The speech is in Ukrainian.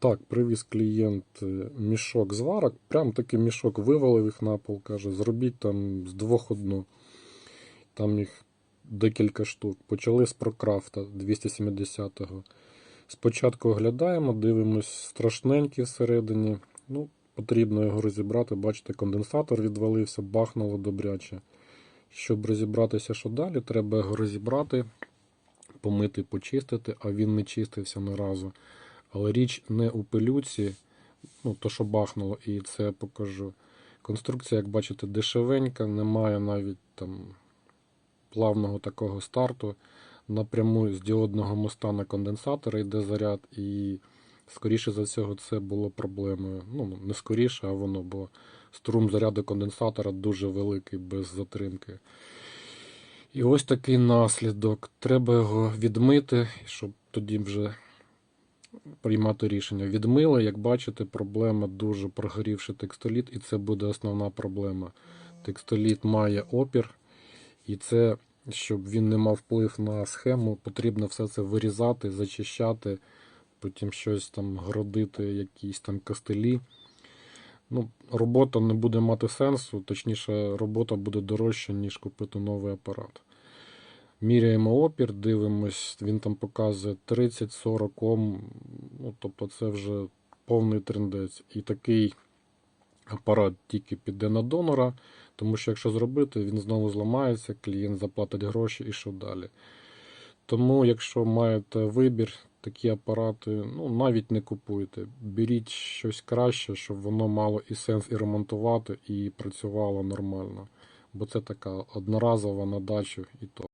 Так, привіз клієнт е, мішок зварок, прям такий мішок вивалив їх на пол, каже, зробіть там з двох одну. Там їх декілька штук. Почали з Прокрафта 270-го. Спочатку оглядаємо, дивимось страшненький всередині. Ну, потрібно його розібрати. Бачите, конденсатор відвалився, бахнуло добряче. Щоб розібратися, що далі, треба його розібрати, помити, почистити, а він не чистився ні разу. Але річ не у пилюці, ну, то, що бахнуло, і це я покажу. Конструкція, як бачите, дешевенька, немає навіть там плавного такого старту. Напряму з діодного моста на конденсатор йде заряд, і скоріше за всього це було проблемою. Ну, не скоріше, а воно, бо струм заряду конденсатора дуже великий без затримки. І ось такий наслідок. Треба його відмити, щоб тоді вже приймати рішення. Відмили, як бачите, проблема дуже прогорівший текстоліт, і це буде основна проблема. Текстоліт має опір, і це, щоб він не мав вплив на схему, потрібно все це вирізати, зачищати, потім щось там гродити, якісь там костелі. Ну, робота не буде мати сенсу, точніше, робота буде дорожча, ніж купити новий апарат. Міряємо опір, дивимось, він там показує 30-40 Ом, ну, тобто це вже повний трендець. І такий апарат тільки піде на донора, тому що якщо зробити, він знову зламається, клієнт заплатить гроші і що далі. Тому, якщо маєте вибір, такі апарати, ну навіть не купуйте. Беріть щось краще, щоб воно мало і сенс і ремонтувати, і працювало нормально. Бо це така одноразова на дачу і то.